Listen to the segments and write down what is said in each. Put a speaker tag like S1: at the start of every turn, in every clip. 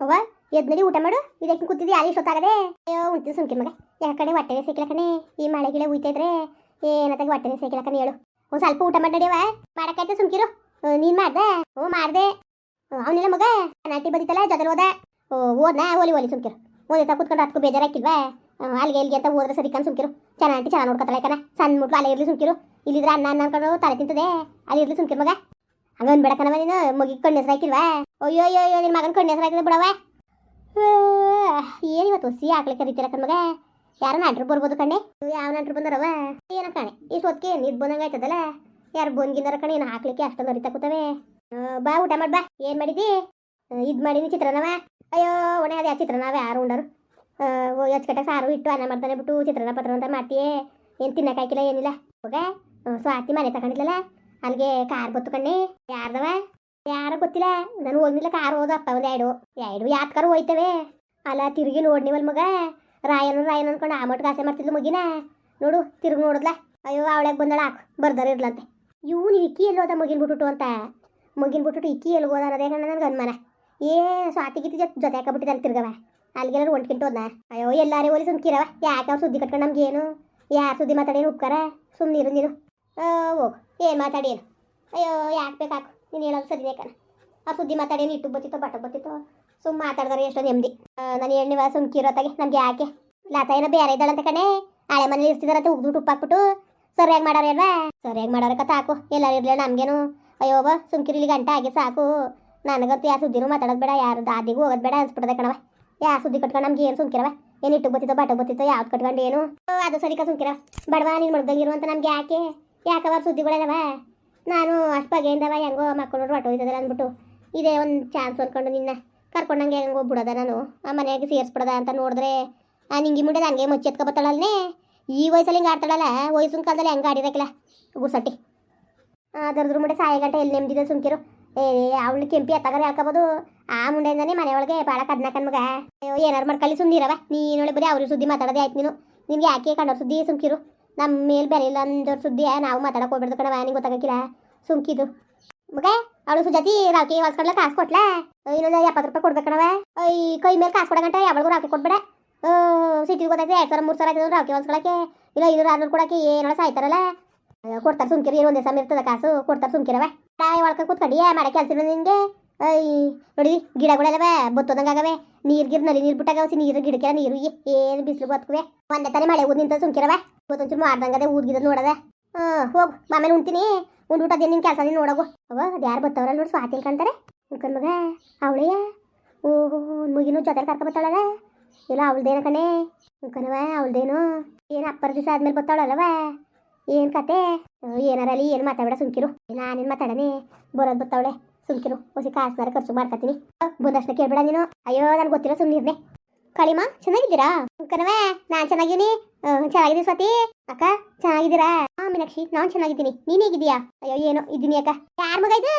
S1: ಅವ್ವ ಎದ್ ಊಟ ಮಾಡು. ಇದಕ್ಕೆ ಕೂತಿದ್ದಿ ಯಾರಿಗೆ ಗೊತ್ತಾಗದೆ ಅಯ್ಯೋ, ಉಂಟು ಸುಮ್ಕಿ ಮಗ. ಯಾಕಡೆ ಹೊಟ್ಟೆನೇ ಸಿಕ್ಕಿಲ್ಲ ಕಣೆ? ಈ ಮಳೆ ಗಿಳೆ ಉಯ್ತಾ ಇದ್ರೆ ಏನತ್ತಾಗ ಹೊಟ್ಟೆನೇ ಸಿಕ್ಕಿಲ್ಲ ಕಣೆ ಹೇಳು. ಒಂದು ಸ್ವಲ್ಪ ಊಟ ಮಾಡಿ ನಡಿಯವ ಮಾಡಕ್ಕಾಯ್ತು ಸುಮ್ಕಿರು? ನೀನು ಮಾಡ್ದೆ? ಹ್ಞೂ ಮಾಡ್ದೆ. ಅವನಿಲ್ಲ ಮಗ? ನಾಟಿ ಬದಿತಲ್ಲ ಜೊತೆಲಿ ಹೋದ. ಓದ್ನ ಓಲಿ ಓಲಿ ಸುಮ್ಕಿರು. ಓದಿತ ಕುತ್ಕೊಂಡು ಅದಕ್ಕೂ ಬೇಜಾರಾಕಿಲ್ವಾ ಅಲ್ಲಿಗೆ ಇಲ್ಲಿಗೆ ಅಂತ ಹೋದ್ರೆ ಸರಿ ಕಣ್ ಸುಮ್ಕಿರು. ಚೆನ್ನಾಗಿ ಚೆನ್ನಾಗಿ ನೋಡ್ಕೊತಾಳೆ ಕಣ. ಸಣ್ಣ ಮುಟ್ಲು ಅಲ್ಲೇ ಇರ್ಲಿ ಸುಮ್ಕಿರು. ಇಲ್ಲಿದ್ರೆ ಅನ್ನ ಅನ್ನ ಅನ್ಕೊಂಡು ತಲೆ ತಿಂತದೆ. ಅಲ್ಲಿ ಇರ್ಲಿ ಸುಮ್ಕಿರು ಮಗ. ಹಂಗ ಬಿಡ ಕಣವ ನೀನು, ಮಗಿಗೆ ಕಣ್ಣು ಹೆಸರಾಕಿಲ್ವಾ ಅಯ್ಯೋ ಅಯ್ಯೋ ಅಯ್ಯೋ ನಿನ್ನ ಮಗನ ಕಣ್ಣು ಹೆಸರಾಕಿದೆ ಬಿಡವ ಏನು ಸಿ ಹಾಕ್ಲಿಕ್ಕೆ ಹಾಕ್ಲಿ ಕರಿತೀರ ಕಣ್ಮಗ ಯಾರು ನಂಟ್ರು ಬರ್ಬೋದು ಕಣ್ಣೆ ಯಾವ ನಂಟ್ರು ಬಂದಾರವ ಏನ ಕಣೆ ಇಷ್ಟು ಹೊತ್ತಿಗೆ ನಿದ್ ಬಂದಂಗ ಆಯ್ತದಲ್ಲ? ಯಾರು ಬಂದ್ಗಿಂದಾರ ಕಣೆ ಏನು ಹಾಕ್ಲಿಕ್ಕೆ ಅಷ್ಟೊಂದು ಅರಿತಾ ಕೂತವೆ. ಬಾ, ಊಟ ಮಾಡಿ, ಬಾ. ಏನು ಮಾಡಿದಿ? ಇದು ಮಾಡೀನಿ ಚಿತ್ರನವ ಅಯ್ಯೋ, ಒಣೆ ಅದೇ ಚಿತ್ರಾನ್ನವ, ಯಾರು ಉಂಡರು? ಕಟ್ಟ ಸಾರು ಇಟ್ಟು ಅನ್ನ ಮಾಡ್ತಾನೆ ಬಿಟ್ಟು ಚಿತ್ರನ ಪತ್ರ ಅಂತ ಮಾಡ್ತೀಯೇ? ಏನು ತಿನ್ನಕ್ಕಾಯ್ಕಿಲ್ಲ, ಏನಿಲ್ಲ. ಹೋಗ ಸ್ವಾತಿ ಮನೆ ತಗೊಂಡಿದ್ಲಲ್ಲ ಅಲ್ಲಿಗೆ ಕಾರ್ ಗೊತ್ತು ಕಣ್ಣೆ. ಯಾರ್ದವ? ಯಾರ ಗೊತ್ತಿಲ್ಲ. ನಾನು ಹೋಗ್ಲಿಲ್ಲ ಕಾರ್ ಹೋದಪ್ಪ ಒಂದು ಎರಡು. ಎರಡು ಯಾತ್ಕಾರ ಹೋಯ್ತವೆ. ಅಲ್ಲ, ತಿರುಗಿ ನೋಡ್ನಿವಲ್ ಮಗ. ರಾಯನ ರಾಯನ್ ಅನ್ಕೊಂಡು ಆ ಆಸೆ ಮಾಡ್ತಿದ್ಲು ಮಗಿನ. ನೋಡು, ತಿರುಗಿ ನೋಡಿದ್ಲ. ಅಯ್ಯೋ ಅವಳಾಗ ಬಂದಳ. ಹಾಕು, ಬರ್ದಾರ ಇರ್ಲಂತೆ. ಇವ್ನು ಇಕ್ಕಿ ಎಲ್ಲಿ ಹೋದ ಮಗಿನ ಬಿಟ್ಬಿಟ್ಟು ಅಂತ? ಮಗಿನ ಬಿಟ್ಬಿಟ್ಟು ಇಕ್ಕಿ ಎಲ್ಲಿ ಹೋದ ಅನ್ನೋದೇ ಕಣ ನನಗೆ ಅನುಮಾನ. ಏ, ಸ್ವಾತಿ ಗೀತಿ ಜೊತೆ ಜೊತೆ ಹಾಕಬಿಟ್ಟಿದ್ದಾನೆ ತಿರ್ಗವ. ಅಲ್ಲಿಗೆಲ್ಲ ಹೋದ್ನ. ಅಯ್ಯೋ, ಎಲ್ಲಾರೇ ಹೋಲಿ ಸುಮ್ಕಿರವ. ಯಾಕೆ ಅವ್ನು ಸುದ್ದಿ ಕಟ್ಕೊಂಡು ನಮ್ಗೇನು? ಯಾರು ಸುದ್ದಿ ಮಾತಾಡೇನು ಉಪ್ಕಾರ? ಸುಮ್ಮನಿರು ನೀನು. ಹೋಗು. ಏನು ಮಾತಾಡೇನು ಅಯ್ಯೋ, ಯಾಕೆ ಬೇಕಾಕು? ನೀನು ಹೇಳೋದು ಸರಿನೇ ಕಣ. ಆ ಸುದ್ದಿ ಮಾತಾಡೇನು ಇಟ್ಟು ಬತ್ತಿತ್ತೋ ಬಟ್ಟ ಬತ್ತಿತ್ತೋ? ಸುಮ್ಮ ಮಾತಾಡಿದ್ರೆ ಎಷ್ಟೋ ನೆಮ್ಮದಿ. ನಾನು ಎಣ್ಣೆ ಸುಮ್ಕಿರೋತ್ತಾಗೆ ನಮ್ಗೆ ಯಾಕೆ? ಲಾತ ಏನೋ ಬೇರೆ ಇದ್ದಾಳಂತ ಕಣೆ. ಹಳೆ ಮನೇಲಿ ಇರ್ತಿದಾರಂತ ಉಗ್ದು ಉಪ್ಪಾಕ್ಬಿಟ್ಟು ಸರಿಯಾಗಿ ಮಾಡೋರು ಅಲ್ವಾ? ಸರಿಯಾಗಿ ಮಾಡಾರ ಕಥ ಹಾಕು. ಎಲ್ಲರೂ ಇರಲಿಲ್ಲ ನಮಗೇನು. ಅಯ್ಯೋ ಬಾ ಸುಮ್ಕಿರಿಲಿ ಗಂಟೆ ಆಗಿ ಸಾಕು. ನನಗಂತೂ ಯಾರು ಸುದ್ದಿನೂ ಮಾತಾಡೋದು ಬೇಡ. ಯಾರು ದಾದಿಗೂ ಹೋಗೋದು ಬೇಡ ಅನ್ಸ್ಬಿಡದೆ ಕಣವ ಯಾವ ಸುದ್ದಿ ಕಟ್ಕೊಂಡು ನಮ್ಗೆ ಏನು ಸುಮ್ಕಿರವ ಏನು ಇಟ್ಟು ಬತ್ತಿತ್ತೋ ಬಟ್ಟ ಬತ್ತಿತ್ತೋ, ಯಾವ್ದು ಕಟ್ಕೊಂಡು ಏನು? ಅದು ಸರಿಕ ಸುಮ್ಕಿರವ ಬಡವಾ ನೀನು ಮಡ್ದಂಗಿರುವಂತ ನಮ್ಗೆ ಯಾಕೆ? ಯಾಕವ ಸುದ್ದಿಗಳದವ? ನಾನು ಅಷ್ಟು ಬಗೆಯಿಂದವ ಹೆಂಗೋ ಮಕ್ಕಳು ಹೊಟ್ಟೋಯ್ತದಲ್ಲ ಅಂದ್ಬಿಟ್ಟು. ಇದೇ ಒಂದು ಚಾನ್ಸ್ ಅನ್ಕೊಂಡು ನಿನ್ನ ಕರ್ಕೊಂಡಂಗೆ ಹೆಂಗೋ ಬಿಡೋದ ನಾನು. ಆ ಮನೆಯಾಗೆ ಸೇರಿಸ್ಬಿಡೋದ ಅಂತ ನೋಡಿದ್ರೆ ಆ ನಿಂಗೆ ಮುಂಡೆ ನನಗೆ ಮುಚ್ಚೆತ್ಕೊಬತ್ತಾಳಲ್ಲೇ ಈ ವಯಸ್ಸಲ್ಲಿ ಹಿಂಗೆ ಆಡ್ತಾಳಲ್ಲ? ವಯಸ್ಸಿನ ಕಾಲದಲ್ಲಿ ಹೆಂಗೆ ಆಡಿರಕ್ಕಿಲ್ಲ ಗುಸಟ್ಟಿ ಅದರದ್ರ ಮುಂಡೆ ಸಾಯ ಗಂಟೆ ಎಲ್ಲಿ ನೆಮ್ಮದಿದೆ ಸುಮ್ಕಿರು. ಏ, ಅವಳು ಕೆಂಪಿ ಎತ್ತಾಗಾರ ಹೇಳ್ಕೊಬೋದು ಆ ಮುಂಡೆಯಿಂದನೇ ಮನೆ ಒಳಗೆ ಭಾಳ ಕದ್ನಾಕನ್ ಅಯ್ಯೋ, ಏನಾರು ಮಾಡ್ಕೊಳ್ಳಿ ಸುಮ್ಮನಿರವ ನೀನೊಳೆ ಬರೀ ಅವ್ರ ಸುದ್ದಿ ಮಾತಾಡೋದೇ ಆಯ್ತು ನೀನು. ನಿನ್ಗೆ ಯಾಕೆ ಕಂಡವ್ರ ಸುದ್ದಿ ಸುಮ್ಕಿರು? ನಮ್ಮ ಮೇಲೆ ಬೇರೆ ಇಲ್ಲ ಸುದ್ದಿ ನಾವು ಮಾತಾಡಕ್ಕೆ ಹೋಗ್ಬಿಡ್ದು ಕಣವ ನಿಂಗೆ ಗೊತ್ತಾಗಕ್ಕಿಲ್ಲ. ಸುಮ್ಕಿದು. ಮಗ? ಅವಳು ಸುಜಾತಿ ರಾಕಿ ಹೊಲ್ಸ್ಕೊಡ್ಲ, ಕಾಸು ಕೊಟ್ಲೆ? ಇನ್ನೊಂದು ಎಪ್ಪತ್ತು ರೂಪಾಯಿ ಕೊಡ್ಬೇಕಣವ ಈ ಕೈ ಮೇಲೆ ಕಾಸು ಕೊಡಗಂಟ ಯಾವಾಗೂ ರಾಕಿ ಕೊಡ್ಬೇಡ ಸಿಟಿಗೆ ಗೊತ್ತಾಯ್ತು ಎರಡು ಸಾವಿರ, ಮೂರು ಸಾವಿರ ಆಯ್ತದ ರಾಕಿ ಹೊಲ್ಸ್ಕೊಳಕ್ಕೆ. ಇಲ್ಲ, ಐನೂರು, ಆರ್ನೂರು ಕೊಡಕ್ಕೆ ಏನೋ ಸಾಯ್ತಾರಲ್ಲ. ಕೊಡ್ತಾರೆ ಸುಮ್ಕಿರಿ, ಒಂದೇ ಸಮ ಇರ್ತದ ಕಾಸು, ಕೊಡ್ತಾರೆ ಸುಮ್ಕಿರವ ಒಳಕ ಕೂತ್ಕೊಂಡಿ ಮಾಡೋ ಕೆಲಸ ನಿನಗೆ ಐ ನೋಡಿ ಗಿಡಗಳೆಲ್ಲವ ಬತ್ತೋದಂಗಾಗವೆ ನೀರು ಗಿರ್ನಲ್ಲಿ ನೀರು ಬಿಟ್ಟಾಗವಸಿ ನೀರು ಗಿಡಕ್ಕೆ ನೀರು ಏನು ಬಿಸಿಲು ಬತ್ಕುವೆ. ಒಂದೇ ತಾನೇ ಮಳೆ ಊದ್ ನಿಂತ ಸುಮ್ಕಿರವ ಗೊತ್ತೊಂಚೂರು ಮಾಡ್ದಂಗದೆ ಊದ್ಗಿದ ನೋಡದೆ. ಹಾಂ, ಹೋಗು ಆಮೇಲೆ ಉಣ್ತೀನಿ. ಉಂಡ್ಬಿಟ್ಟು ಅದೇ ನಿನ್ನ ಕೆಲಸ ನೀನು ನೋಡೋಗು. ಅವ ಯಾರು ಬರ್ತಾವ್ರಲ್ಲ ನೋಡಿ ಸ್ವಾತಿ ಕಾಣ್ತಾರೆ. ಮುಖನ್ ಮಗ ಅವಳೆಯ ಓಹೋ ಮುಗಿನೂ ಜೊತೆ ಕರ್ಕೊಬತ್ತಾಳಲ್ಲ ಇಲ್ಲ, ಅವಳದೇನ ಕಣೆ. ಮುಖನವ ಅವಳ್ದೇನು. ಏನು ಅಪ್ಪರ ದಿವಸ ಆದ್ಮೇಲೆ ಬತ್ತಾಳಲ್ಲವ ಏನು ಕತೆ? ಏನಾರಲ್ಲಿ ಏನು ಮಾತಾಡ ಸುಮ್ಕಿರು. ನಾನೇನು ಮಾತಾಡನೆ. ಬರೋದು ಬರ್ತಾವಳೆ ಸುಮ್ಕಿರು ಹೊಸಿ ಕಾಸ್ನಾರ ಖರ್ಚು ಮಾಡ್ಕೊತೀನಿ. ಬಂದಷ್ಟು ಕೇಳ್ಬೇಡ ನೀನು. ಅಯ್ಯೋ ನನಗೆ ಗೊತ್ತಿರೋ ಸುಮ್ಮನಿರ್ನೆ ಕಳಿಮಾ ಚೆನ್ನಾಗಿದ್ದೀರಾ? ಕಣವೇ ನಾನು ಚೆನ್ನಾಗಿದ್ದೀನಿ. ಚೆನ್ನಾಗಿದ್ದೀನಿ ಸ್ವಾತಿ. ಅಕ್ಕ ಚೆನ್ನಾಗಿದ್ದೀರಾ? ಹಾ ಮೀನಾಕ್ಷಿ ನಾನು ಚೆನ್ನಾಗಿದ್ದೀನಿ. ನೀನ್ ಹೇಗಿದ್ದೀಯಾ? ಅಯ್ಯೋ ಏನೋ ಇದ್ದೀನಿ ಅಕ್ಕ. ಯಾರ ಮಗ ಇದು?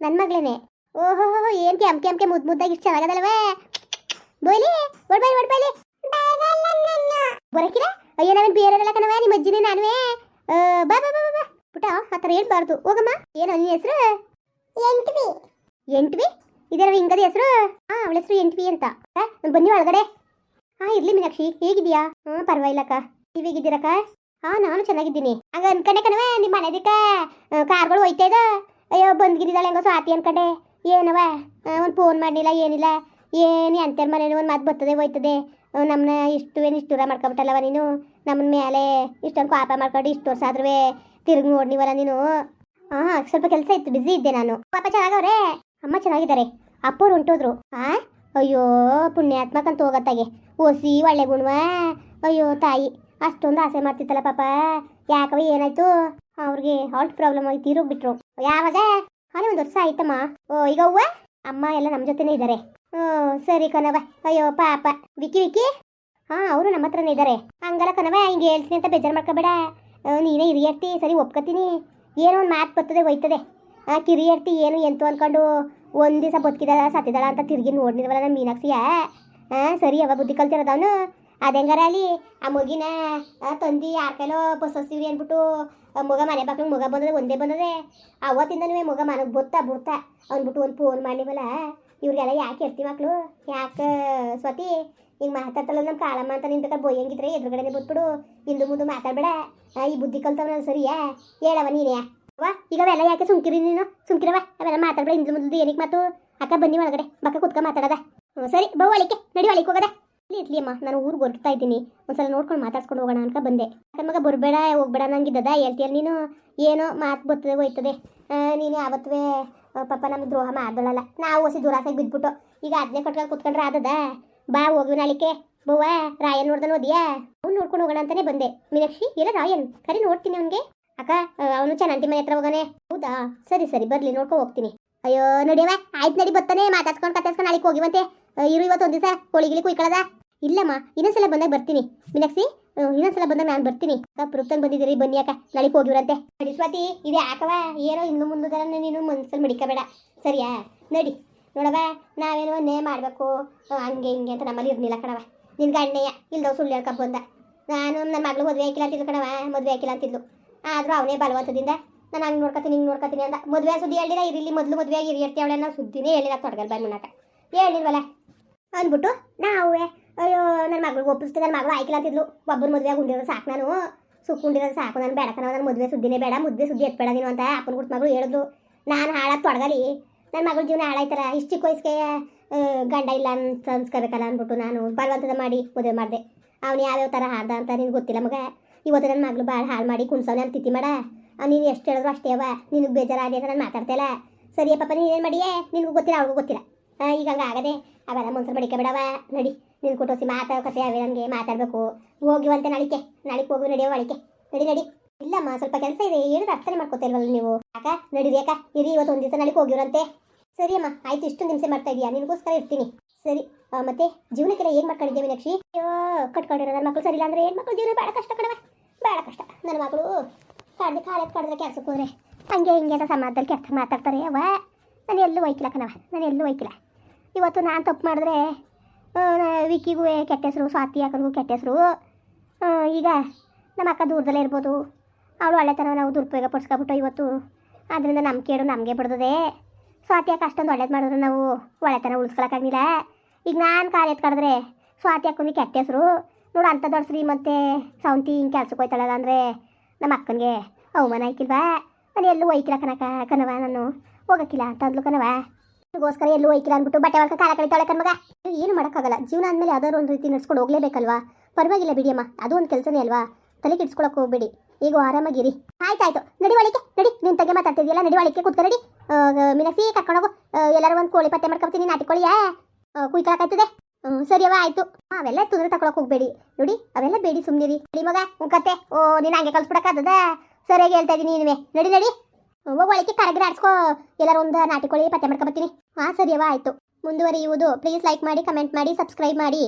S1: ನನ್ನ ಮಗಳೇನೆ. ಓಹೋ ಏನ್ ಕೆಂಪ್ ಕೆಂಪ್ಕೆ ಮುದ್ ಮುದ್ದಾಗಿ ಇಷ್ಟು ಚೆನ್ನಾಗದಲ್ವೇ? ಬೋಲಿ ಒಡ್ಬೈಲಿ ಒಡ್ಬೈಲಿ ಬರಕಿರ? ಅಯ್ಯೋ ನಾವೇನು ಬೇರೆ ಕಣವೇ ನಿಮ್ಮ ಅಜ್ಜಿನೇ ನಾನುವೇ. ಬಾ ಬಾ ಬಾ ಬಾ, ಪುಟ ಆ ಥರ ಹೇಳ್ಬಾರ್ದು. ಹೋಗಮ್ಮ. ಏನೋ ನಿನ್ನ ಹೆಸರು? ಎಂಟ್ವಿ. ಎಂಟ್ವಿ? ಇದರ ಹಿಂಗದ ಹೆಸರು? ಹಾ ಅವಳ ಹೆಸರು ಎಂಟ್ವಿ ಅಂತ. ನಾನು ಬನ್ನಿ ಒಳಗಡೆ. ಹಾ ಇರ್ಲಿ ಮೀನಾಕ್ಷಿ ಹೇಗಿದ್ಯಾ ಹಾ ಪರವಾಗಿಲ್ಲಕ್ಕ ನೀವ್ ಹೇಗಿದ್ದೀರಕ್ಕ ಹಾ ನಾನು ಚೆನ್ನಾಗಿದ್ದೀನಿ. ಹಂಗ ಅನ್ಕಂಡೆ ಕಣವೆ ನಿಮ್ಮ ಮನೆದಕ್ಕ ಕಾರ್ಗಳು ಹೋಯ್ತಾ ಇದ? ಅಯ್ಯೋ ಬಂದ್ಗಿದ್ದಾಳೆ ಹೆಂಗೋ ಸ್ವಾತಿ ಅನ್ಕಂಡೆ. ಏನವ ಒಂದು ಫೋನ್ ಮಾಡಲಿಲ್ಲ, ಏನಿಲ್ಲ. ಏನು ಅಂತರ ಮನೇಲಿ ಒಂದು ಮಾತು ಬರ್ತದೆ, ಹೋಯ್ತದೆ. ನಮ್ಮನ್ನ ಇಷ್ಟು ಏನು ಇಷ್ಟು ದೂರ ಮಾಡ್ಕೊಬಿಟ್ಟಲ್ಲವ ನೀನು? ನಮ್ಮನ್ನ ಮೇಲೆ ಇಷ್ಟೊಂದು ಪಾಪ ಮಾಡ್ಕೊಂಡು ಇಷ್ಟು ವರ್ಷ ಆದ್ರೂ ತಿರುಗಿ ನೋಡ್ನಿವಲ್ಲ ನೀನು. ಹಾಂ ಸ್ವಲ್ಪ ಕೆಲಸ ಇತ್ತು ಬಿಸಿ ಇದ್ದೆ ನಾನು. ಪಾಪ ಚೆನ್ನಾಗವ್ರೆ. ಅಮ್ಮ ಚೆನ್ನಾಗಿದ್ದಾರೆ. ಅಪ್ಪವ್ರು ಹೊಂಟೋದ್ರು. ಆ? ಅಯ್ಯೋ ಪುಣ್ಯಾತ್ಮಕಂತ ಹೋಗತ್ತಾಗೆ. ಓಸಿ, ಒಳ್ಳೆ ಗುಣವ. ಅಯ್ಯೋ, ತಾಯಿ, ಅಷ್ಟೊಂದು ಆಸೆ ಮಾಡ್ತಿತ್ತಲ್ಲ ಪಾಪ. ಯಾಕವ ಏನಾಯ್ತು? ಅವ್ರಿಗೆ ಹಾಲ್ಟ್ ಪ್ರಾಬ್ಲಮ್ ಆಗಿ ತೀರೋಗ್ಬಿಟ್ರು. ಯಾವಾಗ? ಹಾಲೆ ಒಂದು ವರ್ಷ ಆಯ್ತಮ್ಮ. ಓ, ಈಗ ಅವ್ವ? ಅಮ್ಮ ಎಲ್ಲ ನಮ್ಮ ಜೊತೆನೇ ಇದ್ದಾರೆ. ಹ್ಞೂ ಸರಿ ಕಣವ ಅಯ್ಯೋ, ಪಾಪ. ವಿಕಿ ವಿಕಿ ಹಾಂ, ಅವರು ನಮ್ಮ ಹತ್ರನೇ ಇದ್ದಾರೆ. ಹಂಗಲ್ಲ ಕಣವ ಹಿಂಗೆ ಹೇಳ್ತೀನಿ ಅಂತ ಬೇಜಾರು ಮಾಡ್ಕೋಬೇಡ. ನೀನೇ ಹಿರಿಯರ್ತಿ ಸರಿ, ಒಪ್ಕೋತೀನಿ. ಏನೋ ಒಂದು ಮಾತು ಬರ್ತದೆ ಹೋಯ್ತದೆ. ಆ ಕಿರಿಯರ್ತಿ ಏನು ಎಂತು ಅನ್ಕೊಂಡು ಒಂದು ದಿವಸ ಬದುಕಿದಾಳ, ಸತ್ತಿದಾಳ ಅಂತ ತಿರುಗಿ ನೋಡಿದ್ವಲ್ಲ ನಮ್ಮ ಮೀನಾಕ್ಷಿಯ? ಹಾಂ ಸರಿ ಅವ ಬುದ್ಧಿ ಕಲ್ತಿರೋದವನು. ಹೆಂಗಾರ ಅಲ್ಲಿ, ಆ ಮಗಿನ ತಂದಿ ಯಾರ ಕೈಲೋ ಬಸ್ಸೀವಿ ಅಂದ್ಬಿಟ್ಟು ಮಗ ಮನೆ ಬಾಕ್ಲಿಗೆ ಮಗ ಬಂದದೆ, ಒಂದೇ ಬಂದದೆ. ಅವತ್ತಿಂದನೂ ಮಗ ಮನೆಗೆ ಬತ್ತಾ ಬಿಡ್ತಾ ಅಂದ್ಬಿಟ್ಟು ಒಂದು ಫೋನ್ ಮಾಡಿವಲ್ಲ ಇವ್ರಿಗೆಲ್ಲ ಯಾಕೆ ಇರ್ತೀವಿ ಮಕ್ಕಳು ಯಾಕೆ, ಸ್ವತಿ? ಈಗ ಮಾತಾಡ್ತಲ್ಲ ನಮ್ಮ ಕಾಳಮ್ಮ ಅಂತ ನಿಂತ ಬೊಯ್ಯಂಗಿದ್ರೆ ಎದುರುಗಡೆನೆ ಬಿಟ್ಬಿಡು. ಇಂದು ಮುಂದೆ ಮಾತಾಡ್ಬೇಡ. ಈ ಬುದ್ಧಿ ಕಲ್ತವನ ಸರಿಯಾ? ಹೇಳವ ನೀನೇ. ವಾ, ಈಗ ಅವೆಲ್ಲ ಯಾಕೆ ಸುಂಕಿರಿ ನೀನು? ಸುಮ್ಕಿರವ ಅವೆಲ್ಲ ಮಾತಾಡ್ಬೇಡ ಇಂದು ಮುಂದೆ ಏನಕ್ಕೆ ಮಾತು? ಅಕ್ಕ, ಬನ್ನಿ ಒಳಗಡೆ. ಬಕ್ಕ ಕುತ್ಕ ಮಾತಾಡದ. ಹ್ಞೂ, ಸರಿ ಬಹು ಒಳಿಕೆ ನಡಿ ಒಳಿಕೆ ಹೋಗದ. ಇಲ್ಲಿ ಇರ್ಲಿ ಅಮ್ಮ, ನಾನು ಊರಿಗೆ ಹೊರಡ್ತಾ ಇದ್ದೀನಿ. ಒಂದ್ಸಲ ನೋಡ್ಕೊಂಡು ಮಾತಾಡ್ಸ್ಕೊಂಡು ಹೋಗೋಣ ಅಂತ ಬಂದೆ. ಅಕ್ಕ ಮಗ ಬರಬೇಡ, ಹೋಗ್ಬೇಡ ನಂಗಿದ್ದದ ಹೇಳ್ತೀಯ ನೀನು? ಏನೋ ಮಾತು ಬರ್ತದೆ ಹೋಯ್ತದೆ. ನೀನು ಯಾವತ್ತೂ ಪಾಪ ನಮ್ಗೆ ದ್ರೋಹ ಮಾಡ್ದಳಲ್ಲ. ನಾವು ಹೊಸಿ ದುರಾಸೆಗೆ ಬಿದ್ಬಿಟ್ಟು. ಈಗ ಅದನ್ನೇ ಕಟ್ಕೊಂಡು ಕುತ್ಕೊಂಡ್ರೆ ಆದದ? ಬಾ ಹೋಗಿ ನಾಳಿಕೆ. ಬವ್ವ, ರಾಯನ್ ನೋಡ್ದ ನೋದಿಯಾ ಅವ್ನು ನೋಡ್ಕೊಂಡು ಹೋಗೋಣ ಅಂತಾನೆ ಬಂದೆ. ಮೀನಾಕ್ಷಿ ಇಲ್ಲ ರಾಯನ್. ಕರಿ ನೋಡ್ತೀನಿ ಅವನಿಗೆ. ಅಕ್ಕ, ಅವನು ಚೆನ್ನಾಗಿ ಮನೆ ಹತ್ರ ಹೋಗಾನೆ. ಹೌದಾ? ಸರಿ ಸರಿ, ಬರ್ಲಿ, ನೋಡ್ಕೊ ಹೋಗ್ತೀನಿ. ಅಯ್ಯೋ ನಡಿಯವ ಆಯ್ತು ನಡಿ ಬರ್ತಾನೆ. ಮಾತಾಡ್ಸ್ಕೊಂಡು ಕತ್ತಾಸ್ಕೊಂಡು ನಾಳೆಗೆ ಹೋಗಿವಂತೆ. ಇರು ಇವತ್ತು ಒಂದಿವಸ ದಿವಸ ಕೋಳಿಗಿಲಿ ಕುಯ್ಕೊಳ್ಳೋದ ಇಲ್ಲಮ್ಮ, ಇನ್ನೊಂದ್ಸಲ ಬಂದಾಗ ಬರ್ತೀನಿ. ಮೀನಾಕ್ಷಿ ಇನ್ನೊಂದ್ಸಲ ಬಂದಾಗ ನಾನು ಬರ್ತೀನಿ. ಪ್ರೂಫ್ತಂಗೆ ಬಂದಿದ್ದೀರಿ, ಬನ್ನಿ ಅಕ್ಕ. ನಾಳೆ ಹೋಗಿವ್ರಂತೆ. ನಡಿ ಸ್ವಾತಿ ಇದು ಯಾಕವ ಏನೋ ಇನ್ನು ಮುಂದೆ ನೀನು ಮನ್ಸಲ್ಲಿ ಮಡಿಕಬೇಡ. ಸರಿಯಾ? ನಡಿ. ನೋಡವ ನಾವೇನು ಒಂದೇ ಮಾಡಬೇಕು. ಹಂಗೆ ಹಿಂಗೆ ಅಂತ ನಮ್ಮಲ್ಲಿ ಇರ್ಲಿಲ್ಲ ಕಣವ ನಿನ್ನ ಗಣ್ಣೆಯ ಇಲ್ದವ್ ಸುಳ್ಳು ಹೇಳ್ಕೊಂಡು ಬಂದ. ನಾನು ನನ್ನ ಮಗಳು ಮದುವೆ ಹಾಕಿಲ್ಲ ಅಂತಿದ್ಲು ಕಣವ ಮದುವೆ ಹಾಕಿಲ್ಲ ಅಂತಿದ್ಲು. ಆದರೂ ಅವನೇ ಬಲವಂತದಿಂದ, ನಾನು ಹಂಗೆ ನೋಡ್ಕೊತೀನಿ, ಹಿಂಗೆ ನೋಡ್ಕೊತೀನಿ ಅಂದ. ಮದುವೆ ಸುದ್ದಿ ಹೇಳಿಲ್ಲ ಇರಲಿ ಮೊದಲು ಮದುವೆ ಆಗಿ ಇರ್ತಿ ಅವಳೆ ನಾವು ಸುದ್ದಿನೇ ಹೇಳಿಲ್ಲ ತೊಡಗಲ್ ಬಂದು ಮುನ್ನಕ. ಹೇಳಿಲ್ವಲ್ಲ ಅಂದ್ಬಿಟ್ಟು, ನಾವು, ಅಯ್ಯೋ ನನ್ನ ಮಗಳಿಗೆ ಒಪ್ಪಿಸ್ತೀನಿ ನನ್ನ ಮಗಳು ಆಯ್ಕಿಲ್ಲ ಅಂತಿದ್ಲು. ಒಬ್ಬರು ಮದುವೆ ಉಂಡಿರೋದು ಸಾಕು ನಾನು. ಸುಕ್ಕೊಂಡಿರೋದು ಸಾಕು ನಾನು, ಬೇಡ ಕಣ ನನ್ನ ಮದುವೆ ಸುದ್ದಿನೇ ಬೇಡ, ಮದುವೆ ಸುದ್ದಿ ಎತ್ಬೇಡ ನೀನು ಅಂತ ಅಪ್ಪನ ಗುಟ್ಟು ಮಗಳು ಹೇಳಿದ್ಲು. ನಾನು ಹಾಳಾಗಿ ತೊಡಗಲಿ. ನನ್ನ ಮಗಳ ಜೀವನ ಹಾಳಾಯ್ತಾರ ಇಷ್ಟು ಚಿಕ್ಕ ವಯಸ್ಸಿಗೆ ಗಂಡ ಇಲ್ಲ ಅಂತ ಅನ್ಸ್ಕೋಬೇಕಲ್ಲ ಅಂದ್ಬಿಟ್ಟು ನಾನು ಬಲವಂತದ ಮಾಡಿ ಮದುವೆ ಮಾಡಿದೆ. ಅವ್ನು ಯಾವ್ಯಾವ ಥರ ಹಾಡ್ದ ಅಂತ ನಿನ್ಗೆ ಗೊತ್ತಿಲ್ಲ ಮಗ? ಇವತ್ತು ನನ್ನ ಮಗಳು ಭಾಳ ಹಾಳು ಮಾಡಿ ಕುನ್ಸೋನೆ ಅಂತ ತಿಥಿ ಮಾಡ. ನೀನು ಎಷ್ಟು ಹೇಳಿದ್ರು ಅಷ್ಟೇ ಅವ ನಿನಗೆ ಬೇಜಾರಾಗಿ ಅಂತ ನಾನು ಮಾತಾಡ್ತಿಲ್ಲ ಸರಿಯ ಪಾಪ ನೀನು ಏನು ಮಾಡಿಯೇ? ನಿನಗೂ ಗೊತ್ತಿಲ್ಲ, ಅವ್ರಿಗೂ ಗೊತ್ತಿಲ್ಲ. ಈಗ ಹಂಗೆ ಆಗದೆ, ಅವೆಲ್ಲ ಮನ್ಸರು ಬಡಿಕೆ ಬಿಡವ ನಡಿ, ನಿನ್ ಕೊಟ್ಟೋಸಿ ಮಾತಾಡ್ಕತೆ ಅವೇ ನನಗೆ ಮಾತಾಡಬೇಕು. ಹೋಗಿವಂತೆ ನಾಳಿಕೆ ನಾಳಿಗೆ ಹೋಗಿ ನಡೆಯೋ ಅಳಿಕೆ. ನಡಿ ನಡಿ. ಇಲ್ಲಮ್ಮ, ಸ್ವಲ್ಪ ಕೆಲಸ ಇದೆ ಹೇಳಿದ್ರೆ ಅರ್ಥನೇ ಮಾಡ್ಕೊತಿಲ್ವಲ್ಲ ನೀವು? ಅಕ್ಕ ನಡೀರಿ ಅಕ್ಕ ಇರಿ, ಇವತ್ತು ಒಂದು ದಿವಸ ನಾಳಿಗೆ ಹೋಗಿರಂತೆ ಸರಿ ಅಮ್ಮ, ಆಯ್ತು, ಇಷ್ಟೊಂದು ಹಿಂಸೆ ಮಾಡ್ತಾ ಇದೀಯಾ? ನಿನಗೋಸ್ಕರ ಇರ್ತೀನಿ. ಸರಿ ಮತ್ತೆ ಜೀವನಕ್ಕೆಲ್ಲ ಏನು ಮಾಡ್ಕೊಂಡಿದ್ದೆ ಮೀನಾಕ್ಷಿ? ಅಯ್ಯೋ, ಕಟ್ಕೊಂಡಿರೋ ನನ್ನ ಮಕ್ಕಳು ಸರಿ ಇಲ್ಲ ಅಂದ್ರೆ ಏನು ಮಕ್ಕಳು ಜೀವನ? ಭಾಳ ಕಷ್ಟ ಕಡವೆ ಭಾಳ ಕಷ್ಟ. ನನ್ನ ಮಕ್ಕಳು ಕಾಡ್ದೆ ಕಾಲ ಎತ್ಕೊಂಡಿದ್ರೆ ಕೆಲ್ಸಕ್ಕೆ ಹೋದ್ರೆ, ಹಂಗೆ ಹಿಂಗೆ ಅಂತ ಸಮಾಜದಲ್ಲಿ ಕೆಲಸ ಮಾತಾಡ್ತಾರೆ ಅವ ನಾನು ಎಲ್ಲೂ ಒಯ್ಕಿಲ್ಲ ಕಣವ ನಾನು ಎಲ್ಲೂ ಒಯ್ಕಿಲ್ಲ. ಇವತ್ತು ನಾನು ತಪ್ಪು ಮಾಡಿದ್ರೆ ವಿಕಿಗೂ ಕೆಟ್ಟ ಹೆಸರು ಸ್ವಾತಿ ಅಕ್ಕನಿಗೂ ಕೆಟ್ಟ ಹೆಸರು. ಈಗ ನಮ್ಮ ಅಕ್ಕ ದೂರದಲ್ಲೇ ಇರ್ಬೋದು. ಅವಳು ಒಳ್ಳೆತನ ನಾವು ದುರುಪಯೋಗ ಪಡಿಸ್ಕೊಬಿಟ್ಟು ಇವತ್ತು. ಅದರಿಂದ ನಮ್ಮ ಕೇಳು ನಮಗೆ ಬಿಡ್ದದೆ. ಸ್ವಾತಿ ಅಕ್ಕ ಅಷ್ಟೊಂದು ಒಳ್ಳೇದು ಮಾಡಿದ್ರು ನಾವು. ಒಳ್ಳೆತನ ಉಳಿಸ್ಕೊಳಕ್ಕಾಗಿಲ್ಲ ಈಗ ನಾನು ಕಾಲು ಸ್ವಾತಿ ಅಕ್ಕನಿಗೆ ಕೆಟ್ಟ ಹೆಸರು. ನೋಡು ಅಂತ ದೊಡ್ಡ ಶ್ರೀಮಂತೆ, ಸೌಂತಿ ಹಿಂಗೆ ಕೆಲ್ಸಕ್ಕೆ ಹೋಯ್ತಾಳಲ್ಲ ಅಂದರೆ ನಮ್ಮ ಅಕ್ಕನಿಗೆ ಅವಮಾನ ಆಯ್ಕಿಲ್ವಾ ನಾನು ಎಲ್ಲೂ ಒಯ್ಕಿಲ್ಲ ಕನಕ, ಕನವ ನಾನು. ಹೋಗಕ್ಕಿಲ್ಲ ಅಂತ ಅಂದ್ಲು ಕನವ. ಅದಕ್ಕೋಸ್ಕರ ಎಲ್ಲೂ ಒಯ್ಕಿಲ್ಲ ಅಂದ್ಬಿಟ್ಟು ಬಟ್ಟೆ ಒಳಗೆ ಕಾಲ ಕಳಿತಾಳೆ ಕನ್ಮಗ ಏನು ಮಾಡೋಕ್ಕಾಗಲ್ಲ. ಜೀವನ ಅಂದಮೇಲೆ ಯಾವ್ದಾದ್ರು ಒಂದು ರೀತಿ ನಡ್ಸ್ಕೊಂಡು ಹೋಗಲೇಬೇಕಲ್ವಾ? ಪರವಾಗಿಲ್ಲ ಬಿಡಿಯಮ್ಮ ಅದು ಒಂದು ಕೆಲಸನೇ ಅಲ್ವಾ? ತಲೆ ಕೆಡ್ಸ್ಕೊಳಕ್ಕೆ ಹೋಗ್ಬೇಡಿ. ಈಗ ಆರಾಮಾಗಿರಿ. ಆಯ್ತಾಯ್ತು. ನಡಿವಳಿಕೆ ನಡಿ. ನಿನ್ ತಗೆ ಮಾತಾಡ್ತಿದ್ಯಲ್ಲ ನಡಿವಳಿಕೆ ಕೂತ್ಕೊ, ನಡಿ. ಮಿನಸಿ ಕರ್ಕೊಂಡೋಗು ಎಲ್ಲರೂ ಒಂದು ಕೋಳಿ ಪತ್ತೆ ಮಾಡ್ಕೊತೀನಿ ನಾಟಿ ಕೋಳಿಯಾ ಕುಯ್ಕೊಳಕಾಯ್ತದೆ ಹ್ಞೂ ಸರಿಯವ ಆಯ್ತು. ಅವೆಲ್ಲ ತೊಂದರೆ ತಗೊಳಕ್ ಹೋಗ್ಬೇಡಿ. ನೋಡಿ, ಅವೆಲ್ಲ ಬೇಡಿ ಸುಮ್ನಿರಿ. ನಡಿ ಮಗ ಕತೆ ಓ, ನೀನು ಹಂಗೆ ಕಲ್ಸ್ಬಿಡಕ್ಕಾಗದ ಸರಿಯಾಗಿ ಹೇಳ್ತಾ ಇದೀನಿ ನೀನುವೆ ನಡಿ ನಡಿ. ಹೋಗಿ ಒಳಗೆ ಕರಗ್ರೆ, ಆಡ್ಸ್ಕೋ. ಎಲ್ಲರೂ ಒಂದು ನಾಟಿ ಕೋಳಿ ಪತ್ತೆ ಮಾಡ್ಕೊಬತ್ತೀನಿ ಹಾಂ ಸರಿಯವ ಆಯ್ತು. ಮುಂದುವರಿಯುವುದು. ಪ್ಲೀಸ್ ಲೈಕ್ ಮಾಡಿ ಕಮೆಂಟ್ ಮಾಡಿ ಸಬ್ಸ್ಕ್ರೈಬ್ ಮಾಡಿ.